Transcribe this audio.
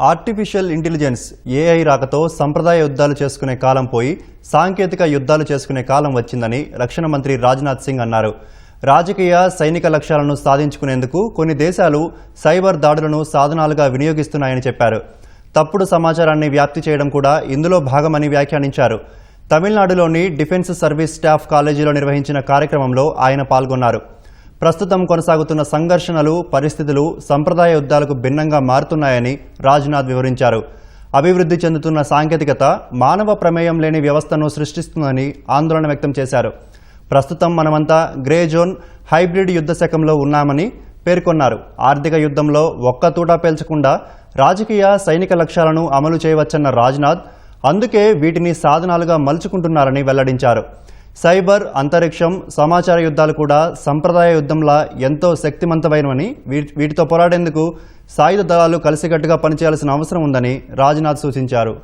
Artificial intelligence AI రాకతో సంప్రదాయ యుద్ధాలు చేసుకునే కాలం పోయి సాంకేతిక యుద్ధాలు చేసుకునే కాలం వచ్చిందని రక్షణ మంత్రి రాజ్నాథ్ సింగ్ అన్నారు. రాజకీయ సైనిక లక్ష్యాలను సాధించుకునేందుకు కొన్ని దేశాలు సైబర్ దాడులను సాధనాలుగా వినియోగిస్తున్నాయని చెప్పారు. తప్పుడు సమాచారాన్ని వ్యాప్తి చేయడం కూడా ఇందులో భాగమని వ్యాఖ్యానించారు. తమిళనాడులోని డిఫెన్స్ సర్వీస్ స్టాఫ్ కాలేజీలో నిర్వహించిన కార్యక్రమంలో ఆయన పాల్గొన్నారు. ప్రస్తుతం కొనసాగుతున్న సంఘర్షణలు పరిస్థితులు సంప్రదాయ యుద్ధాలకు భిన్నంగా మారుతున్నాయని రాజ్నాథ్ వివరించారు. అభివృద్ధి చెందుతున్న సాంకేతికత మానవ ప్రమేయం లేని వ్యవస్థను సృష్టిస్తుందని ఆందోళన వ్యక్తం చేశారు. ప్రస్తుతం మనమంతా గ్రే జోన్ హైబ్రిడ్ యుద్ధ శకంలో ఉన్నామని పేర్కొన్నారు. ఆర్థిక యుద్ధంలో ఒక్క తూటా పేల్చకుండా రాజకీయ సైనిక లక్ష్యాలను అమలు చేయవచ్చన్న రాజ్నాథ్ అందుకే వీటిని సాధనాలుగా మలుచుకుంటున్నారని వెల్లడించారు. సైబర్ అంతరిక్షం సమాచార యుద్ధాలు కూడా సంప్రదాయ యుద్ధంలా ఎంతో శక్తివంతమైనవని వీటితో పోరాడేందుకు సాయుధ దళాలు కలిసికట్టుగా పనిచేయాల్సిన అవసరం ఉందని రాజ్నాథ్ సూచించారు.